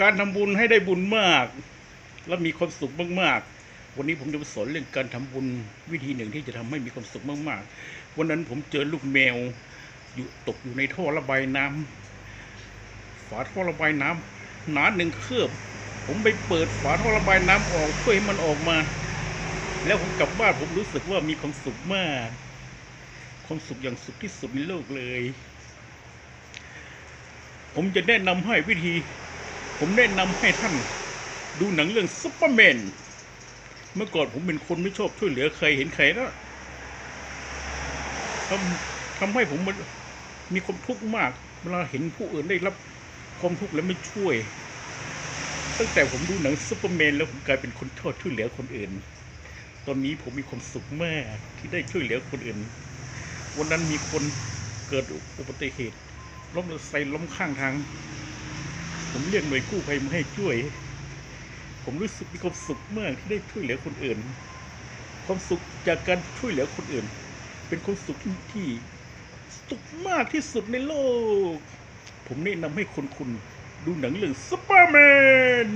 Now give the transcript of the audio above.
การทำบุญให้ได้บุญมาก และมีความสุขมากๆ วันนี้ผมจะมาสอนเรื่องการทำบุญวิธีหนึ่งที่จะทำให้มีความสุขมากๆ วันนั้นผมเจอลูกแมว อยู่ตกอยู่ในท่อระบายน้ำฝาท่อระบายน้ำหนาหนึ่งเคือบ ผมไปเปิดฝาท่อระบายน้ำออกเพื่อให้มันออกมา แล้วผมกลับบ้านผมรู้สึกว่ามีความสุขมาก ความสุขอย่างสุดที่สุดในโลกเลย ผมจะแนะนำให้วิธี ผมแนะนำให้ท่านดูหนังเรื่องซุปเปอร์แมน เมื่อก่อนผมเป็นคนไม่ชอบช่วยเหลือใครเห็นใครแล้วทำทำให้ผมมันมีความทุกข์มาก เวลาเห็นผู้อื่นได้รับความทุกข์แล้วไม่ช่วย ตั้งแต่ผมดูหนังซุปเปอร์แมนแล้วผมกลายเป็นคนชอบช่วยเหลือคนอื่น ตอนนี้ผมมีความสุขมากที่ได้ช่วยเหลือคนอื่น วันนั้นมีคนเกิดอุบัติเหตุล้มรถไฟล้มข้างทาง ผมเรียกหน่วยกู้ภัยมาให้ช่วย ผมรู้สึกมีความสุขมากที่ได้ช่วยเหลือคนอื่น ความสุขจากการช่วยเหลือคนอื่น เป็นความสุขที่สุขมากที่สุดในโลก ผมแนะนำให้คนคุณดูหนังเรื่องซูเปอร์แมน